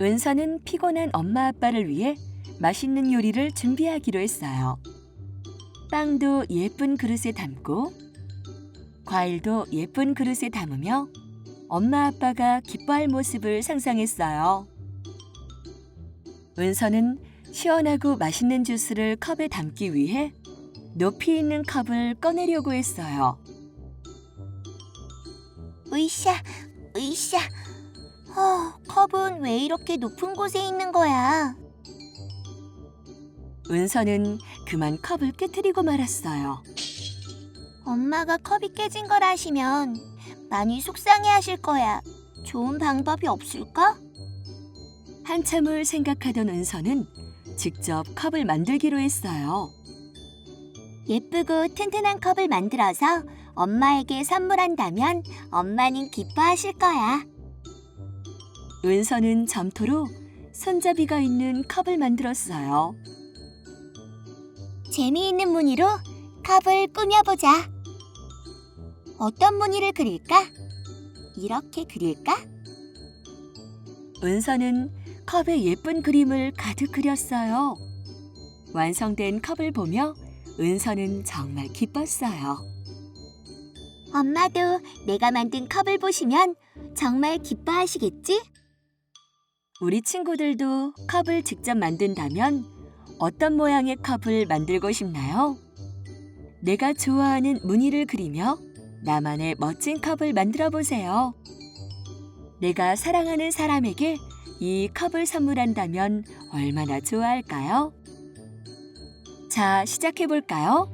은서는 피곤한 엄마 아빠를 위해 맛있는 요리를 준비하기로 했어요. 빵도 예쁜 그릇에 담고 과일도 예쁜 그릇에 담으며 엄마 아빠가 기뻐할 모습을 상상했어요. 은서는 시원하고 맛있는 주스를 컵에 담기 위해 높이 있는 컵을 꺼내려고 했어요. 으쌰, 으쌰. 어, 컵은 왜 이렇게 높은 곳에 있는 거야? 은서는 그만 컵을 깨뜨리고 말았어요. 엄마가 컵이 깨진 걸 아시면 많이 속상해 하실 거야. 좋은 방법이 없을까? 한참을 생각하던 은서는 직접 컵을 만들기로 했어요. 예쁘고 튼튼한 컵을 만들어서 엄마에게 선물한다면 엄마는 기뻐하실 거야. 은서는 점토로 손잡이가 있는 컵을 만들었어요. 재미있는 무늬로 컵을 꾸며보자. 어떤 무늬를 그릴까? 이렇게 그릴까? 은서는 컵에 예쁜 그림을 가득 그렸어요. 완성된 컵을 보며 은서는 정말 기뻤어요. 엄마도 내가 만든 컵을 보시면 정말 기뻐하시겠지? 우리 친구들도 컵을 직접 만든다면 어떤 모양의 컵을 만들고 싶나요? 내가 좋아하는 무늬를 그리며 나만의 멋진 컵을 만들어 보세요. 내가 사랑하는 사람에게 이 컵을 선물한다면 얼마나 좋아할까요? 자, 시작해 볼까요?